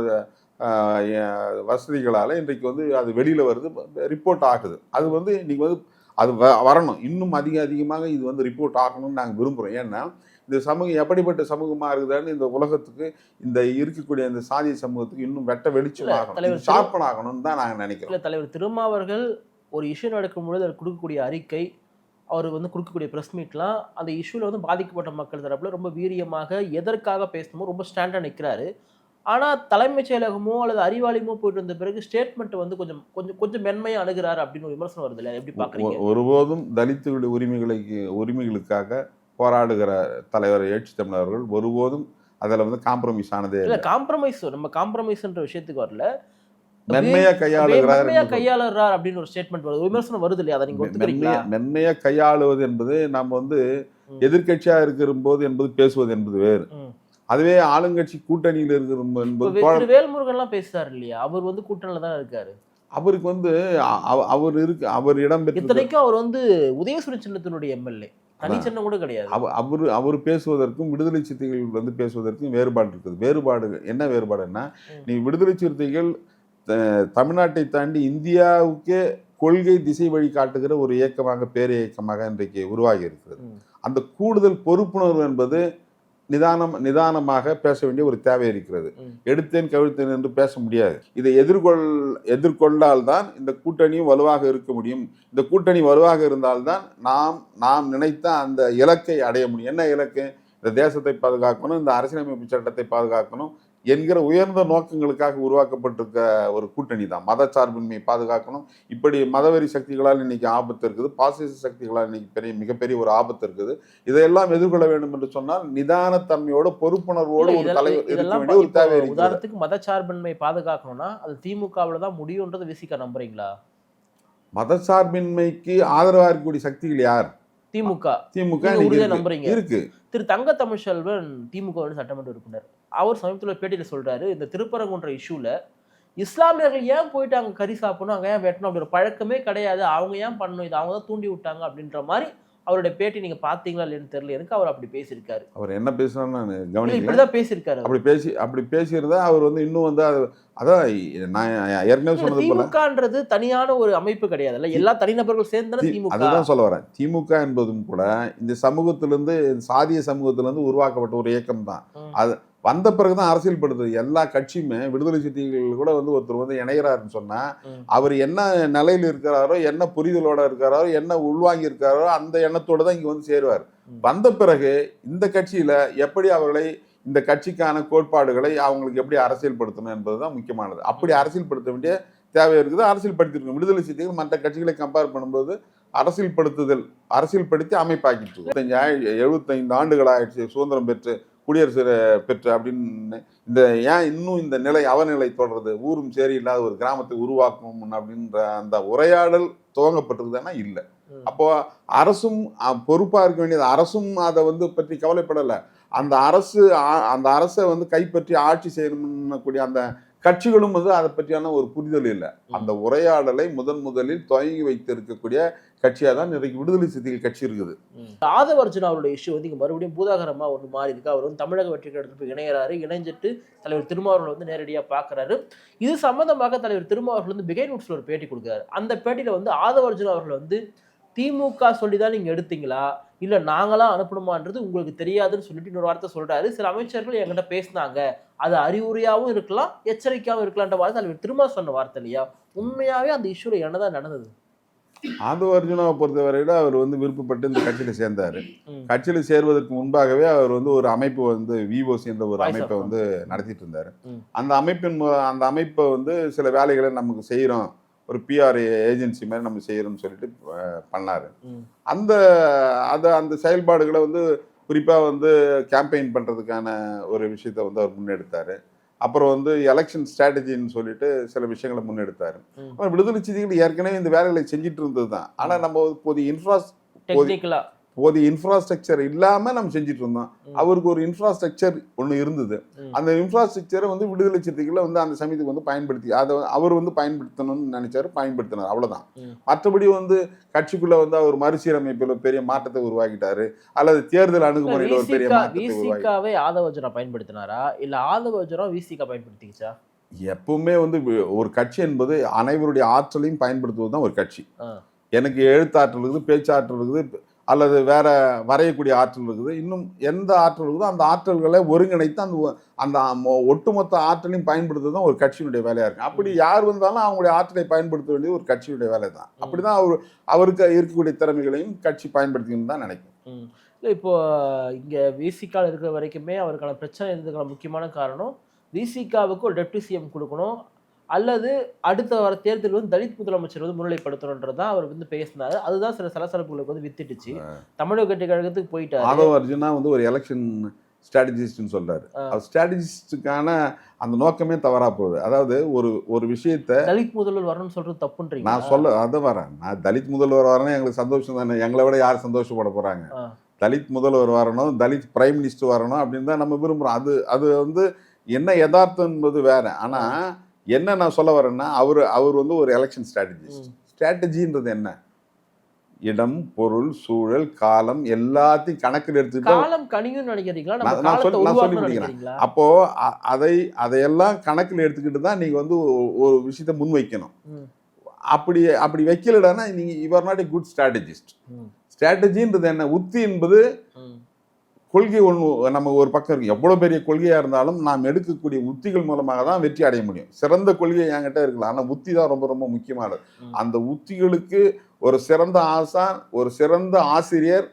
வசதிகளால் இன்றைக்கு வந்து அது வெளியில் வருது ரிப்போர்ட் ஆகுது. அது வந்து இன்னைக்கு வந்து அது வ- வரணும். இன்னும் அதிக அதிகமாக இது வந்து ரிப்போர்ட் ஆகணும்னு நாங்கள் விரும்புகிறோம் ஏன்னா இந்த சமூகம் எப்படிப்பட்ட சமூகமாக இருக்குதான்னு இந்த உலகத்துக்கு இந்த இருக்கக்கூடிய இந்த சாதிய சமூகத்துக்கு இன்னும் வெட்ட வெளிச்சம் இல்ல, ஆகணும். தலைவர் ஷார்ப்பன் ஆகணும்னு தான் நாங்கள் நினைக்கிறோம். தலைவர் திருமாவர்கள் ஒரு இஷ்யூ நடக்கும் பொழுது கொடுக்கக்கூடிய அறிக்கை அவர் வந்து கொடுக்கக்கூடிய ப்ரெஸ் மீட்லாம் அந்த இஷ்யூவில் வந்து பாதிக்கப்பட்ட மக்கள் தரப்புல ரொம்ப வீரியமாக எதற்காக பேசணுமோ ரொம்ப ஸ்டாண்டாக நிற்கிறாரு ஆனால் தலைமைச் செயலகமோ அல்லது அறிவாலயமோ போயிட்டு வந்த பிறகு ஸ்டேட்மெண்ட் வந்து கொஞ்சம் கொஞ்சம் கொஞ்சம் மென்மையாக அணுகிறாரு அப்படின்னு ஒரு விமர்சனம் வருது இல்லையா? எப்படி பார்க்குறீங்க ஒருபோதும் தலித்துகளுடைய உரிமைகளுக்கு உரிமைகளுக்காக போராடுகிற தலைவர் எழுச்சி தமிழர்கள் ஒருபோதும் அதில் வந்து காம்ப்ரமைஸ் ஆனதே இல்ல காம்ப்ரமைஸ் நம்ம காம்ப்ரமைஸ்ன்ற விஷயத்துக்கு வரல. மென்மையா கையாளுகிறார் மென்மையா. கையாளுறார் அப்படின்னு ஒரு ஸ்டேட்மெண்ட் வருது. விமர்சனம் வருது இல்லையா? அதை நீங்க ஒத்துக்கிறீங்களா? மென்மையா கையாளுவது என்பது நம்ம வந்து ம். எதிர்க்கட்சியா இருக்கிற போது என்பது பேசுவது என்பது வேறு. அதுவே ஆளுங்கட்சி கூட்டணியில் இருக்கிற என்பது வேல்முருகன்லாம் பேசுறாரு இல்லையா? அவர் வந்து கூட்டணியில தான் இருக்காரு. அவருக்கு வந்து அவர் இருக்கு அவர் இடம் பெற்று இத்தனைக்கும் அவர் வந்து உதயசூரிய சின்னத்தினுடைய எம்எல்ஏ. தனிச்சின்னம் கூட கிடையாது. அவ அவர் அவர் பேசுவதற்கும் விடுதலை சிறுத்தைகள் வந்து பேசுவதற்கும் வேறுபாடு இருக்குது. வேறுபாடு என்ன வேறுபாடுன்னா. நீ விடுதலை சிறுத்தைகள் தமிழ்நாட்டை தாண்டி இந்தியாவுக்கே கொள்கை திசை வழி காட்டுகிற ஒரு இயக்கமாக பேர் இயக்கமாக இன்றைக்கு உருவாகி இருக்கிறது. அந்த கூடுதல் பொறுப்புணர்வு என்பது நிதானம் நிதானமாக பேச வேண்டிய ஒரு தேவை இருக்கிறது. எடுத்தேன் கவிழ்த்தேன் என்று பேச முடியாது. இதை எதிர்கொள் எதிர்கொண்டால்தான் இந்த கூட்டணியும் வலுவாக இருக்க முடியும். இந்த கூட்டணி வலுவாக இருந்தால்தான் நாம் நாம் நினைத்த அந்த இலக்கை அடைய முடியும். என்ன இலக்கு? இந்த தேசத்தை பாதுகாக்கணும் இந்த அரசியலமைப்பு சட்டத்தை பாதுகாக்கணும் என்கிற உயர்ந்த நோக்கங்களுக்காக உருவாக்கப்பட்டிருக்க ஒரு கூட்டணி தான். மதச்சார்பின்மையை பாதுகாக்கணும். இப்படி மதவெறி சக்திகளால் இன்னைக்கு ஆபத்து இருக்குது. பாசிச சக்திகளால் இன்னைக்கு பெரிய மிகப்பெரிய ஒரு ஆபத்து இருக்குது. இதையெல்லாம் எதிர்கொள்ள வேண்டும் என்று சொன்னால் நிதானத்தன்மையோட பொறுப்புணர்வோடு ஒரு தலைவர் இருக்க வேண்டிய ஒரு தேவை உதாரணத்துக்கு மதச்சார்பின்மை பாதுகாக்கணும்னா அது திமுகவுல தான் முடியுன்றது விசிக நம்புறீங்களா? மதச்சார்பின்மைக்கு ஆதரவா இருக்கக்கூடிய சக்திகள் யார்? திமுக. திமுக. நம்புறீங்க? இருக்கு. திரு தங்க தமிழ்செல்வன் திமுக சட்டமன்ற உறுப்பினர். அவர் சமீபத்துல பேட்டியில சொல்றாரு இந்த திருப்பரங்குன்ற இஷ்யூல இஸ்லாமியர்கள் ஏன் போயிட்டு அங்க கறி சாப்பிடணும் அங்க ஏன் வெட்டணும் அப்படி ஒரு பழக்கமே கிடையாது அவங்க ஏன் பண்ணணும் இது அவங்க தான் தூண்டி விட்டாங்க அப்படின்ற மாதிரி அவருடைய பேட்டி நீங்க பாத்தீங்களா இல்லைன்னு தெரியல எனக்கு அவர் அப்படி பேசியிருக்காரு? அவர் என்ன பேசுறான்னு நான் இல்ல, கவனிக்கல. இப்படிதான் பேசியிருக்காரு அவர். அப்படி பேசி அப்படி பேசியிருந்தா அவர் வந்து இன்னும் வந்து அது அதான் நான் ஏற்கனவே இல்ல, சொன்னது போல திமுகன்றது தனியான ஒரு அமைப்பு கிடையாதுல்ல எல்லா தனிநபர்கள் சேர்ந்து தானே திமுக. அதுதான் சொல்ல வரேன். திமுக என்பதும் கூட இந்த சமூகத்திலிருந்து சாதிய சமூகத்திலிருந்து உருவாக்கப்பட்ட ஒரு இயக்கம் தான். அது வந்த பிறகுதான் அரசியல் படுத்துது எல்லா கட்சியுமே விடுதலை சிறுத்தைகள் கூட வந்து ஒருத்தர் வந்து இணைகிறாருன்னு சொன்னா ம். அவர் என்ன நிலையில் இருக்கிறாரோ என்ன புரிதலோட இருக்கிறாரோ என்ன உள்வாங்கி இருக்காரோ அந்த எண்ணத்தோட தான் இங்க வந்து சேருவார். வந்த பிறகு இந்த கட்சியில எப்படி அவர்களை இந்த கட்சிக்கான கோட்பாடுகளை அவங்களுக்கு எப்படி அரசியல்படுத்தணும் என்பதுதான் முக்கியமானது. அப்படி அரசியல்படுத்த வேண்டிய தேவை இருக்குது. அரசியல்படுத்திருக்கும் விடுதலை சிறுத்தைகள் மற்ற கட்சிகளை கம்பேர் பண்ணும்போது அரசியல்படுத்துதல் அரசியல்படுத்தி அமைப்பாக்கிட்டு இருக்கு. எழுபத்தஞ்சு ஆயி- எழுபத்தைந்து ஆண்டுகள் ஆயிடுச்சு சுதந்திரம் பெற்று. குடியரசு பெற்று அப்படின்னு இந்த ஏன் இன்னும் இந்த நிலை அவநிலை தொடருது? ஊரும் சேரி இல்லாத ஒரு கிராமத்தை உருவாக்கணும் அப்படின்ற அந்த உரையாடல் துவங்கப்பட்டிருக்குதானா இல்லை. அப்போ அரசும் அஹ், பொறுப்பா இருக்க வேண்டியது அரசும் அதை வந்து பற்றி கவலைப்படலை. அந்த அரசு அந்த அரசை வந்து கைப்பற்றி ஆட்சி செய்யணும்னக்கூடிய அந்த கட்சிகளும் வந்து அதை பற்றியான ஒரு புரிதல் இல்லை. அந்த உரையாடலை முதன் முதலில் துவங்கி வைத்திருக்கக்கூடிய கட்சியாக தான் இன்றைக்கு விடுதலை சிறுத்தைகள் கட்சி இருக்குது. ம். ஆதவர்ஜுன் அவருடைய இஷ்யூ வந்து இங்க மறுபடியும் பூதாகரமா ஒன்று மாறி இருக்கு. அவர் வந்து தமிழக வெற்றி கழகத்துக்கு இணையறாரு. இணைஞ்சிட்டு தலைவர் திருமாவளவன் வந்து நேரடியா பார்க்கறாரு இது சம்பந்தமாக தலைவர் திருமாவளவன் வந்து பிகை நோட்ஸ்ல ஒரு பேட்டி கொடுக்குறாரு. அந்த பேட்டியில வந்து ஆதவர்ஜுன் அவர்கள் வந்து திமுக சொல்லி தான் நீங்க எடுத்தீங்களா? இல்ல நாங்களா அனுப்பணுமான்றது உங்களுக்கு தெரியாதுன்னு சொல்லிட்டு இன்னொரு வார்த்தை சொல்றாரு. சில அமைச்சர்கள் என்கிட்ட பேசினாங்க. அது அறிவுரையாவும் இருக்கலாம் எச்சரிக்கையாவும் இருக்கலாம்ன்ற வார்த்தை தலைவர் திரும்ப சொன்ன வார்த்தை இல்லையா? உண்மையாவே அந்த இஷ்யூல என்னதான் நடந்தது? ஆதவ அர்ஜுனாவை பொறுத்தவரையில அவர் வந்து விருப்பப்பட்டு இந்த கட்சியில சேர்ந்தாரு. கட்சியில சேர்வதற்கு முன்பாகவே அவர் வந்து ஒரு அமைப்பு வந்து விஓசி என்ற ஒரு அமைப்பை வந்து நடத்திட்டு இருந்தாரு. அந்த அமைப்பின் அந்த அமைப்பை வந்து சில வேலைகளை நமக்கு செய்கிறோம் ஒரு பிஆர் ஏஜென்சி மாதிரி நம்ம செய்கிறோம்னு சொல்லிட்டு பண்ணாரு. அந்த அதை அந்த செயல்பாடுகளை வந்து குறிப்பாக வந்து கேம்பெயின் பண்ணுறதுக்கான ஒரு விஷயத்தை வந்து அவர் முன்னெடுத்தார். அப்புறம் வந்து எலெக்ஷன் ஸ்ட்ராட்டஜின்னு சொல்லிட்டு சில விஷயங்களை முன்னெடுத்தார். விடுதலை சிதிகள் ஏற்கனவே இந்த வேலைகளை செஞ்சுட்டு இருந்தது தான் ஆனால் நம்ம போதிய இன்ஃப்ராஸ் போதிய இன்ஃப்ராஸ்ட்ரக்சர் இல்லாமல் நம்ம செஞ்சுட்டு இருந்தோம். அவருக்கு ஒரு இன்ஃப்ராஸ்ட்ரக்சர் ஒன்று இருந்தது. அந்த இன்ஃப்ராஸ்ட்ரக்சரை வந்து விடுதலை சிறுத்தைகளை வந்து அந்த சமயத்துக்கு வந்து பயன்படுத்தி அதை அவர் வந்து பயன்படுத்தணும்னு நினைச்சாரு பயன்படுத்தினார் அவ்வளவுதான். மற்றபடி வந்து கட்சிக்குள்ள வந்து அவர் மறுசீரமைப்பில் பெரிய மாற்றத்தை உருவாக்கிட்டாரு அல்லது தேர்தல் அணுகுமுறையில் ஒரு பெரிய மாற்றத்தை ஆதவஜனா பயன்படுத்தினாரா இல்ல ஆதவஜனா விசிகா பயன்படுத்திக்கிச்சா எப்பவுமே வந்து ஒரு கட்சி என்பது அனைவருடைய ஆற்றலையும் பயன்படுத்துவது தான் ஒரு கட்சி. எனக்கு எழுத்தாற்றல் இருக்குது பேச்சாற்றல் இருக்குது அல்லது வேற வரையக்கூடிய ஆற்றல் இருக்குது. இன்னும் எந்த ஆற்றல் இருக்குதோ அந்த ஆற்றல்களை ஒருங்கிணைத்து அந்த அந்த ஒட்டுமொத்த ஆற்றலையும் பயன்படுத்துறது தான் ஒரு கட்சியினுடைய வேலையா இருக்கு. அப்படி யார் வந்தாலும் அவங்களுடைய ஆற்றலை பயன்படுத்த வேண்டியது ஒரு கட்சியுடைய வேலை தான். அப்படிதான் அவர் அவருக்கு இருக்கக்கூடிய திறமைகளையும் கட்சி பயன்படுத்திக்கணும்னு தான் நினைக்கும். இல்ல இப்போ இங்க விசிகால இருக்கிற வரைக்குமே அவருக்கான பிரச்சனை இருந்ததுக்கான முக்கியமான காரணம் விசிகாவுக்கு ஒரு டெப்டி சிஎம் கொடுக்கணும். அல்லது அடுத்த வர தேர்தல் வந்து தலித் முதலமைச்சர் வந்து முன்னிலைப்படுத்தணுன்றது தான் அவர் வந்து பேசினாரு. அதுதான் சில சலசலப்புகளுக்கு வந்து வித்துட்டுச்சு. தமிழக கட்சி கழகத்துக்கு போயிட்டாரு. ஆதவ அர்ஜுனா வந்து ஒரு எலெக்ஷன் ஸ்ட்ராட்டஜிஸ்ட்னு சொல்றாரு. ஆ. அவர் ஸ்ட்ராட்டஜிஸ்டுக்கான அந்த நோக்கமே தவறா போகுது. அதாவது ஒரு ஒரு விஷயத்தை தலித் முதல்வர் வரணும்னு சொல்றது தப்புன்றீங்க நான் சொல்ல அதை வரேன். நான் தலித் முதல்வர் வரணும் எங்களுக்கு சந்தோஷம் தானே. எங்களை விட யார் சந்தோஷப்பட போறாங்க? ஆ. தலித் முதல்வர் வரணும் தலித் பிரைம் மினிஸ்டர் வரணும் அப்படின்னு தான் நம்ம விரும்புறோம். அது அது வந்து என்ன யதார்த்தம் என்பது வேற. ஆனா என்ன நான் சொல்ல வரேன்னா அவர் அவர் வந்து ஒரு எலெக்ஷன் ஸ்ட்ராட்டஜிஸ்ட். ஸ்ட்ராட்டஜின்றது என்ன இடம் பொருள் சூழல் காலம் எல்லாத்தையும் கணக்கில் எடுத்துக்கிட்டு காலம் நினைக்கிறீங்களா நான் சொல்லி- நான் சொல்லி முடிக்கிறேன். அப்போ அதை அதையெல்லாம் கணக்கில் எடுத்துக்கிட்டு தான் நீங்க வந்து ஒரு விஷயத்தை முன் வைக்கணும் ம். அப்படி அப்படி வைக்கலடானா நீங்க your not a good strategist. ஸ்ட்ராட்டஜின்றது என்ன உத்தி என்பது. கொள்கை ஒன்று நம்ம ஒரு பக்கம் இருக்கு. எவ்வளோ பெரிய கொள்கையாக இருந்தாலும் நாம் எடுக்கக்கூடிய உத்திகள் மூலமாக தான் வெற்றி அடைய முடியும். சிறந்த கொள்கை என்கிட்ட இருக்கலாம் ஆனால் உத்தி தான் ரொம்ப ரொம்ப முக்கியமானது. அந்த உத்திகளுக்கு ஒரு சிறந்த ஆசான் ஒரு சிறந்த ஆசிரியர்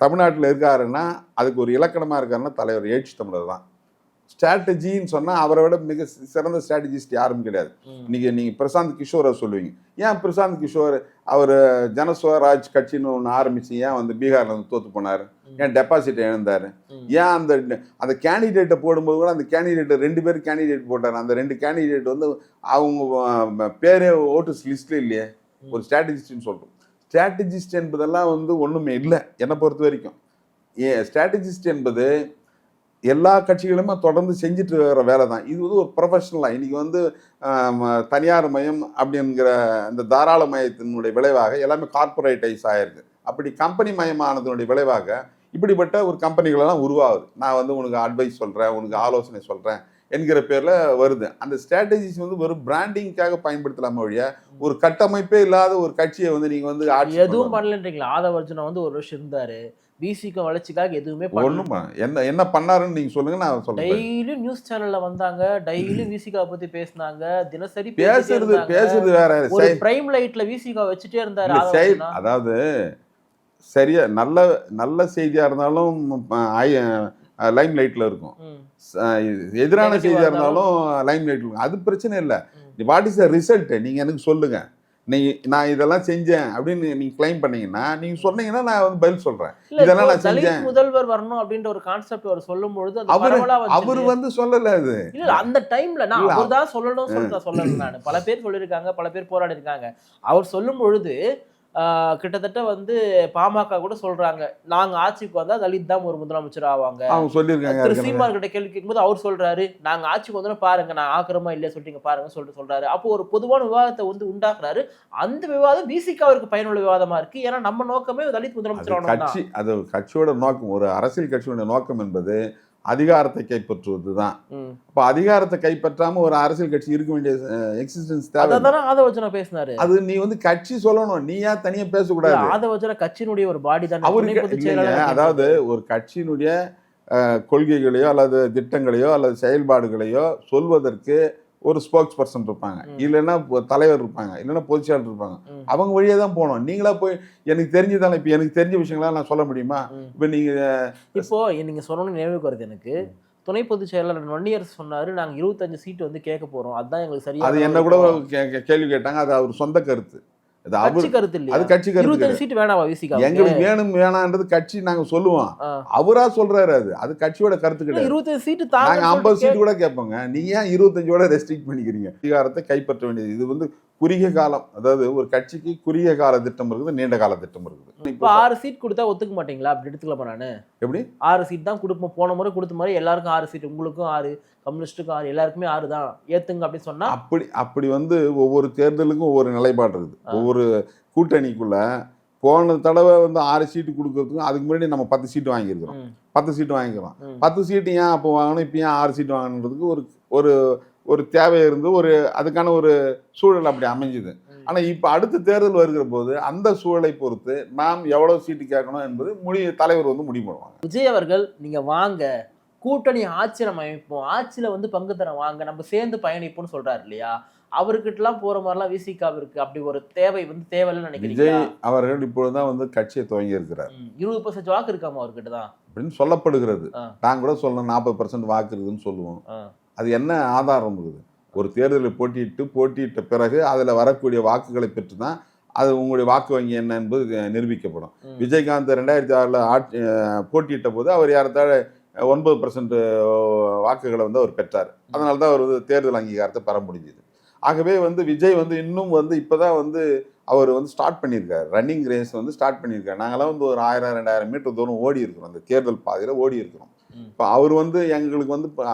தமிழ்நாட்டில் இருக்காருன்னா அதுக்கு ஒரு இலக்கணமாக இருக்காருன்னா தலைவர் எழுச்சி தமிழர் தான். ஸ்ட்ராட்டஜின்னு சொன்னால் அவரை விட மிக சிறந்த ஸ்ட்ராட்டஜிஸ்ட் யாரும் கிடையாது. இன்னைக்கு நீங்கள் பிரசாந்த் கிஷோரை சொல்லுவீங்க. ஏன் பிரசாந்த் கிஷோர்? அவர் ஜனஸ்வராஜ் கட்சின்னு ஒன்று ஆரம்பிச்சு ஏன் வந்து பீகார்ல வந்து தோத்து போனார். ஏன் டெபாசிட் இழந்தார். ஏன் அந்த அந்த கேண்டிடேட்டை போடும்போது கூட அந்த கேண்டிடேட் ரெண்டு பேர் கேண்டிடேட் போட்டார் அந்த ரெண்டு கேண்டிடேட் வந்து அவங்க பேரே ஓட்டர்ஸ் லிஸ்ட்ல இல்லையே. ஒரு ஸ்ட்ராட்டஜிஸ்ட்னு சொல்கிறோம் ஸ்ட்ராட்டஜிஸ்ட் என்பதெல்லாம் வந்து ஒன்றுமே இல்லை என்னை பொறுத்த வரைக்கும். ஏ ஸ்ட்ராட்டஜிஸ்ட் என்பது எல்லா கட்சிகளுமே தொடர்ந்து செஞ்சுட்டு வர வேலை தான். இது வந்து ஒரு ப்ரொஃபஷனலாக இன்னைக்கு வந்து தனியார் மயம் அப்படிங்கிற இந்த தாராள மயத்தினுடைய விளைவாக எல்லாமே கார்ப்பரேட்டைஸ் ஆயிருக்கு. அப்படி கம்பெனி மயமானதனுடைய விளைவாக இப்படிப்பட்ட ஒரு கம்பெனிகளெல்லாம் உருவாகுது. நான் வந்து உனக்கு அட்வைஸ் சொல்கிறேன் உனக்கு ஆலோசனை சொல்கிறேன் என்கிற பேரில் வருது. அந்த ஸ்ட்ராட்டஜிஸ் வந்து வெறும் பிராண்டிங்காக பயன்படுத்தலாம ஒழிய ஒரு கட்டமைப்பே இல்லாத ஒரு கட்சியை வந்து நீங்கள் வந்து எதுவும் பண்ணலன்றீங்களா? ஆதவர்ஜுனா வந்து ஒரு வருஷம் இருந்தாரு. பிசிக்கு வளர்ச்சிக்காக எதுவுமே பண்ணல. ஒன்றும் என்ன என்ன பண்ணாருன்னு நீங்கள் சொல்லுங்க நான் சொல்கிறேன் டெய்லி நியூஸ் சேனல்ல வந்தாங்க. டெய்லி விசிகா பத்தி பேசினாங்க. தினசரி பேசுறது. பேசுறது வேற. ஒரு பிரைம் லைட்ல விசிகா வச்சுட்டே இருந்தாரு. அதாவது சரியா நல்ல நல்ல செய்தியா இருந்தாலும் லைம் லைட்ல இருக்கும். எதிரான செய்தியா இருந்தாலும் லைம் லைட்ல இருக்கும். அது பிரச்சனை இல்லை. What is the result? நீங்க எனக்கு சொல்லுங்க. நீ நான் இதெல்லாம் செஞ்சேன் அப்படின்னு நீங்க கிளைம் பண்ணீங்கன்னா நீங்க சொன்னீங்கன்னா நான் வந்து பதில் சொல்றேன். இதெல்லாம் நான் செஞ்சேன். முதல்வர் வரணும் அப்படின்ற ஒரு கான்செப்ட் அவர் சொல்லும் பொழுது அவரு அவர். வந்து சொல்லல அது. இல்ல அந்த டைம்ல நான் அவர் தான் சொல்லணும் நான் சொல்லல நான் பல பேர் சொல்லியிருக்காங்க பல பேர் போராடி இருக்காங்க அவர் சொல்லும் பொழுது கிட்டத்தட்ட வந்து பாமக கூட சொல்றாங்க. நாங்க ஆட்சிக்கு வந்தா தலித் தான் ஒரு முதலமைச்சர் ஆவாங்க. அவங்க சொல்லியிருக்காங்க திரு. சீமான் கிட்ட கேள்வி கேட்கும்போது அவர் சொல்றாரு நாங்க ஆட்சிக்கு வந்தோம் பாருங்க நான் ஆக்கிரமா இல்லையா சொல்லிட்டு பாருங்க சொல்லிட்டு சொல்றாரு. அப்போ ஒரு பொதுவான விவாதத்தை வந்து உண்டாக்குறாரு. அந்த விவாதம் பிசிக்கு அவருக்கு பயனுள்ள விவாதமா இருக்கு. ஏன்னா நம்ம நோக்கமே தலித் முதலமைச்சர் கட்சி அது கட்சியோட நோக்கம் ஒரு அரசியல் கட்சியோட நோக்கம் என்பது அதிகாரத்தை கைப்பற்றுவது தான் ம். அப்ப அதிகாரத்தை கைப்பற்றாம ஒரு அரசியல் கட்சி இருக்க வேண்டிய எக்ஸிஸ்டன்ஸ் தேவை அதான் ஆதவச்சனா பேசினாரு. அது நீ வந்து கட்சி சொல்லணும். நீ ஏன் தனியா பேசக்கூடாது? ஆதவச்சன கட்சியினுடைய ஒரு பாடி தான். அவருக்கு அதாவது ஒரு கட்சியினுடைய கொள்கைகளையோ அல்லது திட்டங்களையோ அல்லது செயல்பாடுகளையோ சொல்வதற்கு ஒரு ஸ்போக்ஸ் பர்சன் இருப்பாங்க. இல்லைன்னா தலைவர் இருப்பாங்க. இல்லைன்னா பொதுச்செயலர் இருப்பாங்க. அவங்க வழியே தான் போகணும். நீங்களா போய் எனக்கு தெரிஞ்சதானே இப்போ எனக்கு தெரிஞ்ச விஷயங்களா நான் சொல்ல முடியுமா. இப்போ நீங்க இப்போ நீங்க சொன்னோன்னு நினைவுக்கு வருது எனக்கு. துணை பொதுச் செயலாளர் வன்னியர் சொன்னாரு நாங்க இருபத்தஞ்சு சீட் வந்து கேட்க போறோம். அதான் எங்களுக்கு சரியா அது என்ன கூட கேள்வி கேட்டாங்க. அது அவர் சொந்த கருத்து. கட்சி கருத்து இல்லையா? அது கட்சி கருத்து இருபத்தஞ்சு கிடையாது. சீட் வேணாமா விசிகா எங்களுக்கு வேணும் வேணான்றது கட்சி நாங்க சொல்லுவோம். அவரா சொல்றாரு அது. அது கட்சியோட கருத்து கிடையாது. இருபத்தஞ்சு சீட்டு நாங்க ஐம்பது சீட் கூட கேட்போங்க. நீங்க ஏன் இருபத்தஞ்சோட ரெஸ்ட்ரிக்ட் பண்ணிக்கிறீங்க? அதிகாரத்தை கைப்பற்ற வேண்டியது. இது வந்து குறுகிய காலம் அதாவது ஒரு கட்சிக்கு குறுகிய கால திட்டம் இருக்குது நீண்ட கால திட்டம் இருக்குது. இப்ப ஆறு சீட் கொடுத்தா ஒத்துக்க மாட்டீங்களா? அப்படி எடுத்துக்கலாமா நானு? எப்படி? ஆறு சீட் தான் கொடுப்போம். போன முறை கொடுத்த மாதிரி எல்லாருக்கும் ஆறு சீட் உங்களுக்கும் ஆறு கம்யூனிஸ்டுக்கும் ஆறு எல்லாருக்குமே ஆறு தான். ஏத்துங்க அப்படின்னு சொன்னா? அப்படி அப்படி வந்து ஒவ்வொரு தேர்தலுக்கும் ஒவ்வொரு நிலைப்பாடு இருக்குது. ஒவ்வொரு கூட்டணிக்குள்ள போன தடவை வந்து ஆறு சீட்டு கொடுக்கறதுக்கும் அதுக்கு முன்னாடி நம்ம பத்து சீட்டு வாங்கியிருக்கிறோம். பத்து சீட்டு வாங்கிக்கிறோம். பத்து சீட்டு ஏன் அப்போ வாங்கணும்? இப்போ ஏன் ஆறு சீட்டு வாங்கணுன்றதுக்கு ஒரு ஒரு ஒரு தேவை இருந்து ஒரு அதுக்கான ஒரு சூழல் அப்படி அமைஞ்சுது. ம். ஆனா இப்போ அடுத்த தேர்தல் வருகிற போது அந்த சூழலை பொறுத்து நாம் எவ்வளவு சீட்டு கேட்கணும் என்பது முடி தலைவர் வந்து முடிவு பண்ணுவாங்க. விஜய் அவர்கள் நீங்க வாங்க கூட்டணி ஆட்சி நம்ம அமைப்போம். ஆட்சியில வந்து பங்கு தரம் வாங்க நம்ம சேர்ந்து பயணிப்போம்னு சொல்றாரு இல்லையா? அவர்கிட்டலாம் போற மாதிரிலாம் விசிகாவு இருக்கு. அப்படி ஒரு தேவை வந்து விஜய் நினைக்கிறீங்களா? அவர்கள் இப்பொழுதுதான் வந்து கட்சியை துவங்கி இருக்கிறார். இருபது பர்சன்ட் வாக்கு இருக்காமா அவர்கிட்ட தான்? அப்படின்னு சொல்லப்படுகிறது. நான் கூட சொல்லணும் நாற்பது பர்சன்ட் வாக்கு இருக்குதுன்னு சொல்லுவோம். அது என்ன ஆதாரம் இருக்குது? ஒரு தேர்தலில் போட்டியிட்டு போட்டியிட்ட பிறகு அதில் வரக்கூடிய வாக்குகளை பெற்று தான் அது உங்களுடைய வாக்கு வங்கி என்ன என்பது நிரூபிக்கப்படும். விஜயகாந்த் ரெண்டாயிரத்தி ஆறில் ஆட்சி போட்டியிட்ட போது அவர் யார்த்தாழ ஒன்பது பர்சன்ட் வாக்குகளை வந்து அவர் பெற்றார். அதனால தான் அவர் வந்து தேர்தல் அங்கீகாரத்தை பெற முடிஞ்சுது. ஆகவே வந்து விஜய் வந்து இன்னும் வந்து இப்போதான் வந்து அவர் வந்து ஸ்டார்ட் பண்ணியிருக்காரு. ரன்னிங் ரேஸ் வந்து ஸ்டார்ட் பண்ணியிருக்காரு. நாங்களாம் வந்து ஒரு ஆயிரம் ரெண்டாயிரம் மீட்டர் தூரம் ஓடி இருக்கிறோம் அந்த தேர்தல் பாதையில் ஓடி இருக்கிறோம். இப்போ அவர் வந்து எங்களுக்கு வந்து இப்ப,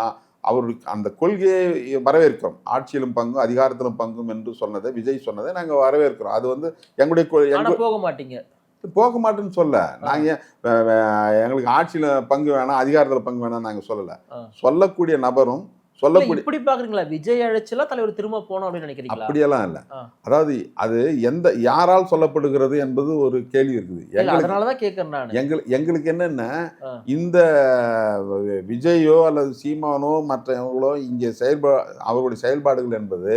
அவருக்கு அந்த கொள்கையை வரவேற்கிறோம். ஆட்சியிலும் பங்கும் அதிகாரத்திலும் பங்கும் என்று சொன்னதை விஜய் சொன்னதை நாங்கள் வரவேற்கிறோம். அது வந்து எங்களுடைய போக மாட்டீங்க. போக மாட்டேன்னு சொல்ல. நாங்க வே- வே- எங்களுக்கு ஆட்சியில பங்கு வேணாம் அதிகாரத்துல பங்கு வேணாம் நாங்க சொல்லல. சொல்லக்கூடிய நபரும் சொல்லக்கூடிய இப்படி பாக்குறீங்களா? விஜய் அழைச்சலாம் தலைவர் திரும்ப போனோம் அப்படின்னு நினைக்கிறீங்களா? அப்படியெல்லாம் இல்ல. அதாவது அது எந்த யாரால் சொல்லப்படுகிறது என்பது ஒரு கேள்வி இருக்குது. அதனாலதான் கேக்குறேன் நானு. எங்களுக்கு எங்களுக்கு என்னன்னா. இந்த விஜயோ அல்லது சீமானோ மற்றவங்களோ இங்கே செயல்பா அவருடைய செயல்பாடுகள் என்பது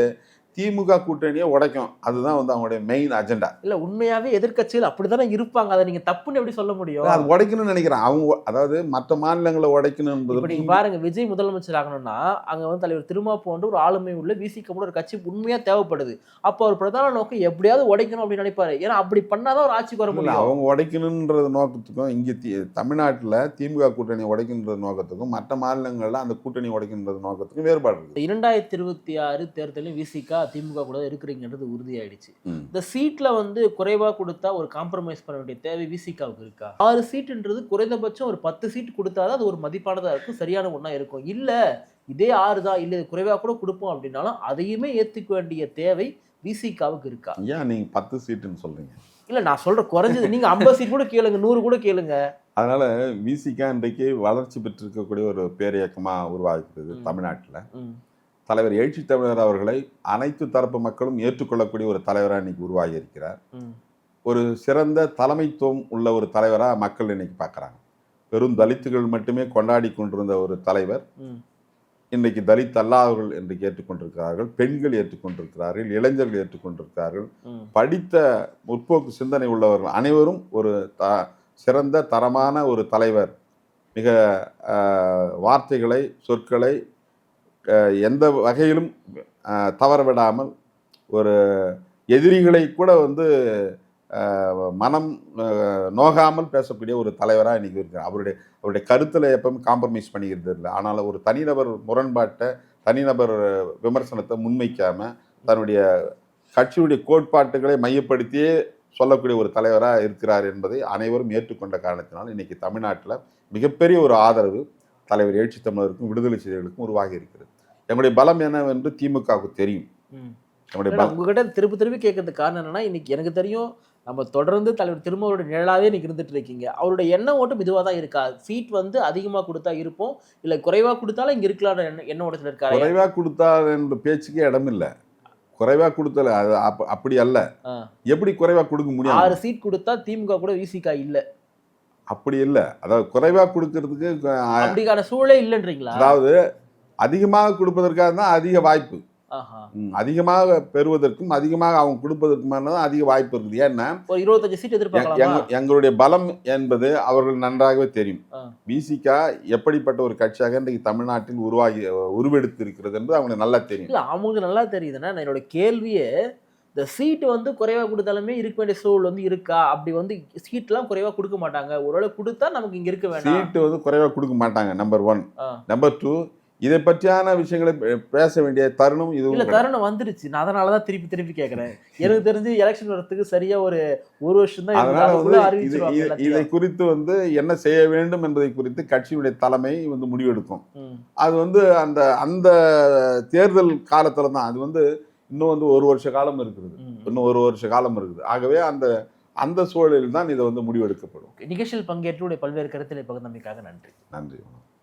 திமுக கூட்டணியை உடைக்கும். அதுதான் வந்து அவங்களுடைய மெயின் அஜெண்டா இல்ல உண்மையாவே எதிர்க்கட்சிகள் அப்படித்தானே இருப்பாங்க. அதை நீங்க தப்புன்னு எப்படி சொல்ல முடியும்? அது உடைக்கணும்னு நினைக்கிறேன். அவங்க அதாவது மற்ற மாநிலங்களை உடைக்கணும் என்பது நீங்க பாருங்க விஜய் முதலமைச்சர் ஆகணும்னா அங்க வந்து தலைவர் திருமா போன்ற ஒரு ஆளுமை உள்ள விசிக கூட ஒரு கட்சி உண்மையா தேவைப்படுது. அப்போ ஒரு பிரதான நோக்கம் எப்படியாவது உடைக்கணும் அப்படின்னு நினைப்பாரு. ஏன்னா அப்படி பண்ணாதான் ஒரு ஆட்சிக்கு வர முடியும். அவங்க உடைக்கணுன்றது நோக்கத்துக்கும் இங்கே தமிழ்நாட்டில் திமுக கூட்டணி உடைக்கின்ற நோக்கத்துக்கும் மற்ற மாநிலங்களில் அந்த கூட்டணி உடைக்கின்றது நோக்கத்துக்கும் வேறுபாடு இருக்குது இரண்டாயிரத்தி இருபத்தி ஆறு தேர்தலில் விசிகா திமுக கூட இருக்கிறீங்கன்றது உறுதியாயிடுச்சு. இந்த சீட்ல வந்து குறைவா கொடுத்தா ஒரு காம்ப்ரமைஸ் பண்ண வேண்டிய தேவை விசிகாவுக்கு இருக்கா? ஆறு சீட்டுன்றது குறைந்தபட்சம் ஒரு பத்து சீட் கொடுத்தாதான் அது ஒரு மதிப்பானதா இருக்கும் சரியான ஒண்ணா இருக்கும். இல்ல இதே ஆறு தான் இல்ல இது குறைவா கூட கொடுப்போம் அப்படின்னாலும் அதையுமே ஏத்துக்க வேண்டிய தேவை விசிகாவுக்கு இருக்கா? ஏன் நீங்கள் பத்து சீட்டுன்னு சொல்கிறீங்க இல்ல நான் சொல்ற குறைஞ்சது. நீங்க ஐம்பது சீட் கூட கேளுங்க நூறு கூட கேளுங்க. அதனால விசிகா இன்றைக்கு வளர்ச்சி பெற்றிருக்கக்கூடிய ஒரு பேரியக்கமாக உருவாகிறது. தமிழ்நாட்டில். தலைவர் எழுச்சி தமிழர் அவர்களை அனைத்து தரப்பு மக்களும் ஏற்றுக்கொள்ளக்கூடிய ஒரு தலைவராக இன்னைக்கு உருவாகி இருக்கிறார் ஒரு சிறந்த தலைமைத்துவம் உள்ள ஒரு தலைவராக மக்கள் இன்னைக்கு பார்க்குறாங்க. வெறும் தலித்துகள் மட்டுமே கொண்டாடி கொண்டிருந்த ஒரு தலைவர். இன்றைக்கு தலித் அல்லாதவர்கள் என்று ஏற்றுக்கொண்டிருக்கிறார்கள் பெண்கள் ஏற்றுக்கொண்டிருக்கிறார்கள். இளைஞர்கள் ஏற்றுக்கொண்டிருக்கிறார்கள். படித்த முற்போக்கு சிந்தனை உள்ளவர்கள் அனைவரும் ஒரு த சிறந்த தரமான ஒரு தலைவர். மிக வார்த்தைகளை சொற்களை எந்த வகையிலும் தவற விடாமல் ஒரு எதிரிகளை கூட வந்து மனம் நோகாமல் பேசக்கூடிய ஒரு தலைவராக இன்றைக்கி இருக்கிறார். அவருடைய அவருடைய கருத்தில் எப்பவும் காம்ப்ரமைஸ் பண்ணிக்கிறது இல்லை. ஆனால் ஒரு தனிநபர் முரண்பாட்டை தனிநபர் விமர்சனத்தை முன்வைக்காமல் தன்னுடைய கட்சியுடைய கோட்பாட்டுகளை மையப்படுத்தியே சொல்லக்கூடிய ஒரு தலைவராக இருக்கிறார் என்பதை அனைவரும் ஏற்றுக்கொண்ட காரணத்தினால் இன்றைக்கி தமிழ்நாட்டில் மிகப்பெரிய ஒரு ஆதரவு தலைவர் எழுச்சி தமிழருக்கும் விடுதலை செய்திகளுக்கும் உருவாகி இருக்கிறது. எங்களுடைய பலம் என்னவென்று திமுகவுக்கு தெரியும். பலம் உங்ககிட்ட திருப்பி திருப்பி கேட்கறதுக்கு காரணம் என்னன்னா இன்னைக்கு எனக்கு தெரியும் நம்ம தொடர்ந்து தலைவர் திருமாவோட நிழலாவே இன்னைக்கு இருந்துட்டு இருக்கீங்க. அவருடைய எண்ணம் ஓட்டம் இதுவாக தான் இருக்கா? சீட் வந்து அதிகமா கொடுத்தா இருப்போம் இல்ல குறைவா கொடுத்தாலும் இங்க இருக்கலாம் எண்ண எண்ண ஓட்டத்துல இருக்காரு? குறைவா கொடுத்தார் என்ற பேச்சுக்கே இடம் இல்லை. குறைவா கொடுத்தல அது அப்ப- அப்படி அல்ல. எப்படி குறைவா கொடுக்க முடியும்? ஆறு சீட் கொடுத்தா திமுக கூட விசிகா இல்ல? அப்படி இல்லை. அதாவது குறைவா கொடுக்கறதுக்கு அப்படிக்கான சூழலே இல்லைன்றீங்களா? அதாவது அதிகமாக கொடுப்பதற்காக தான் அதிக வாய்ப்பு. அதிகமாக பெறுவதற்கும் அதிகமாக அவங்க கொடுப்பதற்குமான தான் அதிக வாய்ப்பு இருக்குது. ஏன்னா இருபத்தஞ்சு சீட் எதிர்பார்க்கலாமா? எங்க- எங்களுடைய பலம் என்பது அவர்கள் நன்றாகவே தெரியும். பிசிகா எப்படிப்பட்ட ஒரு கட்சியாக இன்றைக்கு தமிழ்நாட்டில் உருவாகி உருவெடுத்து இருக்கிறது என்பது அவங்களுக்கு நல்லா தெரியும். இல்ல அவங்களுக்கு நல்லா தெரியுதுன்னா என்னோட கேள்வியே இந்த சீட் வந்து குறைவா கொடுத்தாலுமே இருக்க வேண்டிய சூழல் வந்து இருக்கா? அப்படி வந்து சீட்லாம் குறைவா கொடுக்க மாட்டாங்க. ஒருவேளை கொடுத்தா நமக்கு இங்க இருக்க வேணாம். சீட்டு வந்து குறைவா கொடுக்க மாட்டாங்க நம்பர் ஒன். நம்பர் டூ இதை பற்றியான விஷயங்களை பேச வேண்டிய தருணம் இல்ல இதுவும் கிடையாது. தருணம் வந்துருச்சு. நான் அதனாலதான் திருப்பி திருப்பி கேக்குறேன். எனக்கு தெரிஞ்சு எலெக்ஷன் வரதுக்கு சரியா ஒரு ஒரு வருஷம் தான் அதனால வந்து இது இது- இதை. குறித்து வந்து என்ன செய்ய வேண்டும் என்பதை குறித்து கட்சியுடைய தலைமை வந்து முடிவெடுக்கும். அது வந்து அந்த அந்த தேர்தல் காலத்துல தான். அது வந்து இன்னும் வந்து ஒரு வருஷ காலம் இருக்குது. இன்னும் ஒரு வருஷ காலம் இருக்குது. ஆகவே அந்த அந்த சூழலில் தான் இதை வந்து முடிவெடுக்கப்படும். நிகழ்ச்சியில் பங்கேற்று உடைய பல்வேறு கருத்துக்களை பகிர்ந்தமைக்காக நன்றி. நன்றி.